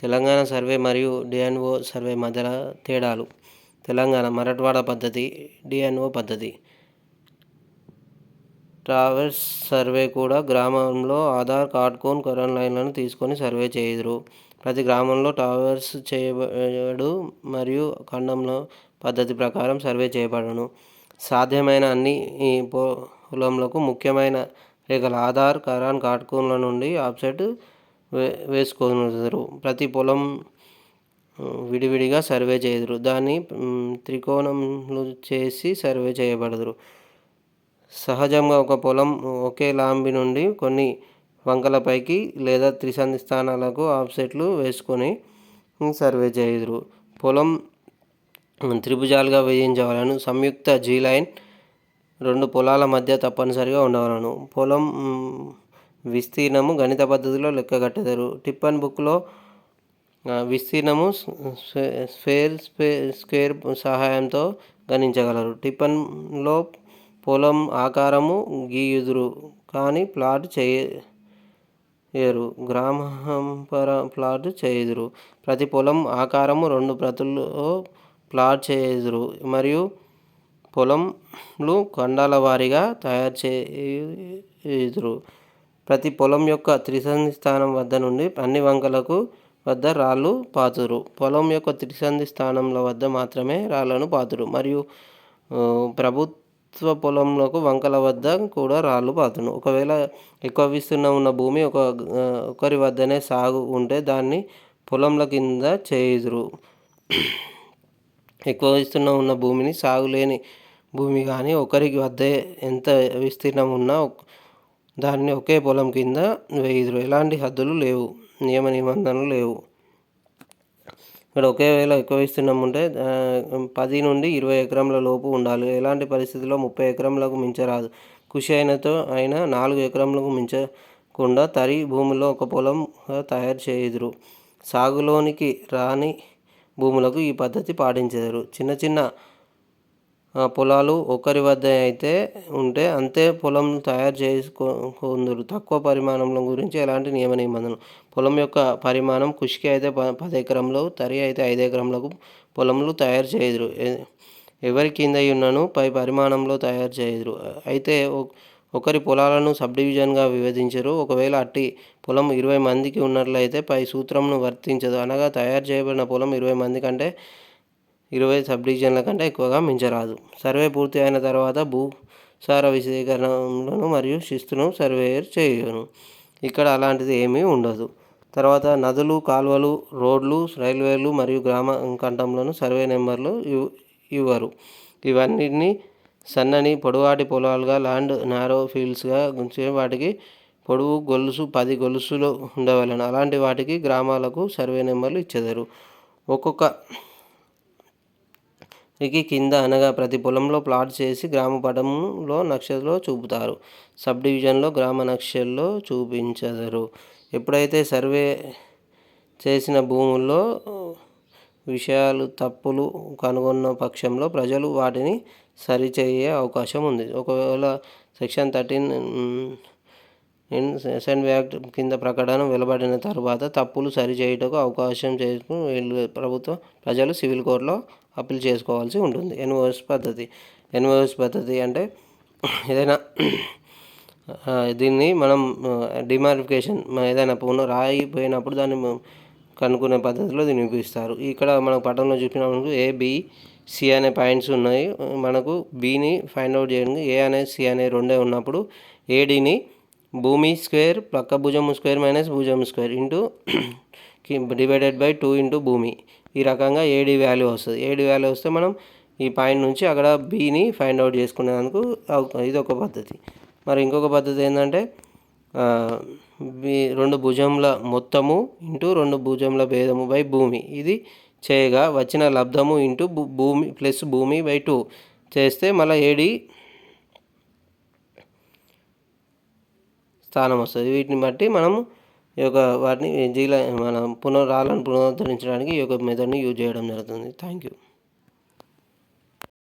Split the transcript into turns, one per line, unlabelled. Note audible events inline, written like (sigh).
Telangana survey మరియు DNO survey మధ్యల తేడాలు. తెలంగాణ మరట్వాడ పద్ధతి డిఎన్ఓ పద్ధతి. ట్రావెల్స్ సర్వే కూడా గ్రామంలో ఆధార్ కార్డ్కోన్ కరెంట్ లైన్లను తీసుకొని సర్వే చేయుదురు. ప్రతి గ్రామంలో ట్రావెల్స్ చేయబడు మరియు ఖండంలో పద్ధతి ప్రకారం సర్వే చేయబడను. సాధ్యమైన అన్ని ఈ పొలంలకు ముఖ్యమైన రేఖలు ఆధార్ కరాన్ కార్డ్కోన్ల నుండి ఆఫ్సెట్ వే వేసుకొనుదురు. ప్రతి పొలం విడివిడిగా సర్వే చేయుదురు. దాన్ని త్రికోణములు చేసి సర్వే చేయబడదురు. సహజంగా ఒక పొలం ఒకే లాంబి నుండి కొన్ని వంకలపైకి లేదా త్రిసంధి స్థానాలకు ఆఫ్సెట్లు వేసుకొని సర్వే చేయుదురు. పొలం త్రిభుజాలుగా వేయించవలను. సంయుక్త జీ లైన్ రెండు పొలాల మధ్య తప్పనిసరిగా ఉండవలను. పొలం విస్తీర్ణము గణిత పద్ధతిలో లెక్కగట్టెదరు టిప్పన్ బుక్లో విస్తీర్ణము స్క్వేర్ స్క్వేర్ సహాయంతో గణించగలరు. టిప్పన్లో పొలం ఆకారము గీయుదురు కానీ ప్లాట్ చేయరు. గ్రామాంతర ప్లాట్ చేయుదురు. ప్రతి పొలం ఆకారము రెండు ప్రతుల్లో ప్లాట్ చేయుదురు. మరియు పొలంలు ఖండాల వారీగా తయారు చేయుదురు. ప్రతి పొలం యొక్క త్రిసంధి స్థానం వద్ద నుండి అన్ని వంకలకు వద్ద రాళ్ళు పాతురు. పొలం యొక్క త్రిసంధి స్థానంల వద్ద మాత్రమే రాళ్ళను పాతురు. మరియు ప్రభుత్వ పొలంలోకి వంకల వద్ద కూడా రాళ్ళు పాతును. ఒకవేళ ఎక్కువ విస్తీర్ణం ఉన్న భూమి ఒక ఒకరి వద్దనే సాగు ఉంటే దాన్ని పొలంల కింద చేయుదురు. ఎక్కువ విస్తీర్ణం ఉన్న భూమిని సాగులేని భూమి కానీ ఒకరికి వద్దే ఎంత విస్తీర్ణం ఉన్నా దాన్ని ఒకే పొలం కింద వేయుదురు. ఎలాంటి హద్దులు లేవు. నియమ నిబంధనలు లేవు. ఇక్కడ ఒకేవేళ ఎక్కువ విస్తీర్ణం ఉంటే పది నుండి ఇరవై ఎకరంల లోపు ఉండాలి. ఎలాంటి పరిస్థితుల్లో ముప్పై ఎకరంలకు మించరాదు. కృషి అయినతో అయినా నాలుగు ఎకరంలకు మించకుండా తరి భూమిలో ఒక పొలం తయారు చేయుదురు. సాగులోనికి రాని భూములకు ఈ పద్ధతి పాటించెదరు. చిన్న చిన్న పొలాలు ఒకరి వద్ద అయితే ఉంటే అంతే పొలం తయారు చేసుకుందరు. తక్కువ పరిమాణంలో గురించి ఎలాంటి నియమ నిబంధనలు? పొలం యొక్క పరిమాణం కృషికి అయితే పది ఎకరంలో తరి అయితే ఐదు ఎకరంలకు పొలములు తయారు చేయదురు. ఎవరి కింద ఉన్నను పై పరిమాణంలో తయారు చేయదురు. అయితే ఒకరి పొలాలను సబ్ డివిజన్గా విభజించరు. ఒకవేళ అట్టి పొలం ఇరవై మందికి ఉన్నట్లయితే పై సూత్రంను వర్తించదు. అనగా తయారు చేయబడిన పొలం ఇరవై మంది కంటే ఇరవై సబ్ డివిజన్ల కంటే ఎక్కువగా మించరాదు. సర్వే పూర్తి అయిన తర్వాత భూసార విశేకరణలను మరియు శిస్తును సర్వేయర్ చేయను. ఇక్కడ అలాంటిది ఏమీ ఉండదు. తర్వాత నదులు కాలువలు రోడ్లు రైల్వేలు మరియు గ్రామ కంఠంలోను సర్వే నెంబర్లు ఇవ్వరు. ఇవన్నిటిని సన్నని పొడవాటి పొలాలుగా ల్యాండ్ నారో ఫీల్డ్స్గా ఉంచి వాటికి పొడవు గొలుసు పది గొలుసులు ఉండవలెను. అలాంటి వాటికి గ్రామాలకు సర్వే నెంబర్లు ఇచ్చేదారు. ఒక్కొక్క కి కింద అనగా ప్రతి పొలంలో ప్లాట్ చేసి గ్రామ పటంలో నక్షలో చూపుతారు. సబ్ డివిజన్లో గ్రామ నక్షల్లో చూపించదరు ఎప్పుడైతే సర్వే చేసిన భూముల్లో విషయాలు తప్పులు కనుగొన్న పక్షంలో ప్రజలు వాటిని సరిచేయే అవకాశం ఉంది. ఒకవేళ సెక్షన్ థర్టీన్ అసెంబ్లీ యాక్ట్ కింద ప్రకటన వెలువడిన తర్వాత తప్పులు సరిచేయుటకు అవకాశం చేసుకుని ప్రభుత్వం ప్రజలు సివిల్ కోర్టులో అప్పీల్ చేసుకోవాల్సి ఉంటుంది. ఎన్ఓఎస్ పద్ధతి. ఎన్ఓఎస్ పద్ధతి అంటే ఏదైనా దీన్ని మనం డిమారిఫికేషన్ ఏదైనా పునః రాయిపోయినప్పుడు దాన్ని కనుక్కునే పద్ధతిలో దీన్ని ఉపయోగిస్తారు ఇక్కడ మనకు పట్టణంలో చూపినప్పుడు ఏ బి సి అనే పాయింట్స్ ఉన్నాయి. మనకు బిని ఫైండ్ అవుట్ చేయడానికి ఏ అనే సి అనే రెండే ఉన్నప్పుడు ఏడిని భూమి స్క్వేర్ పక్క భుజం స్క్వేర్ మైనస్ భుజం square into (clears throat) divided by two into భూమి. ఈ రకంగా ఏడి వాల్యూ వస్తుంది. ఏడి వాల్యూ వస్తే మనం ఈ పాయింట్ నుంచి అక్కడ బీని ఫైండ్ అవుట్ చేసుకునేందుకు ఇది ఒక పద్ధతి. మరి ఇంకొక పద్ధతి ఏంటంటే రెండు భుజంల మొత్తము ఇంటూ రెండు భుజంల భేదము బై భూమి. ఇది చేయగా వచ్చిన లబ్ధము ఇంటూ భూమి ప్లస్ భూమి బై టూ. చేస్తే మళ్ళీ ఏడి స్థానం వస్తుంది. వీటిని బట్టి మనము ఈ యొక్క వాటిని జీల మన పునరాలను పునరుద్ధరించడానికి ఈ యొక్క మెథడ్ని యూజ్ చేయడం జరుగుతుంది. Thank you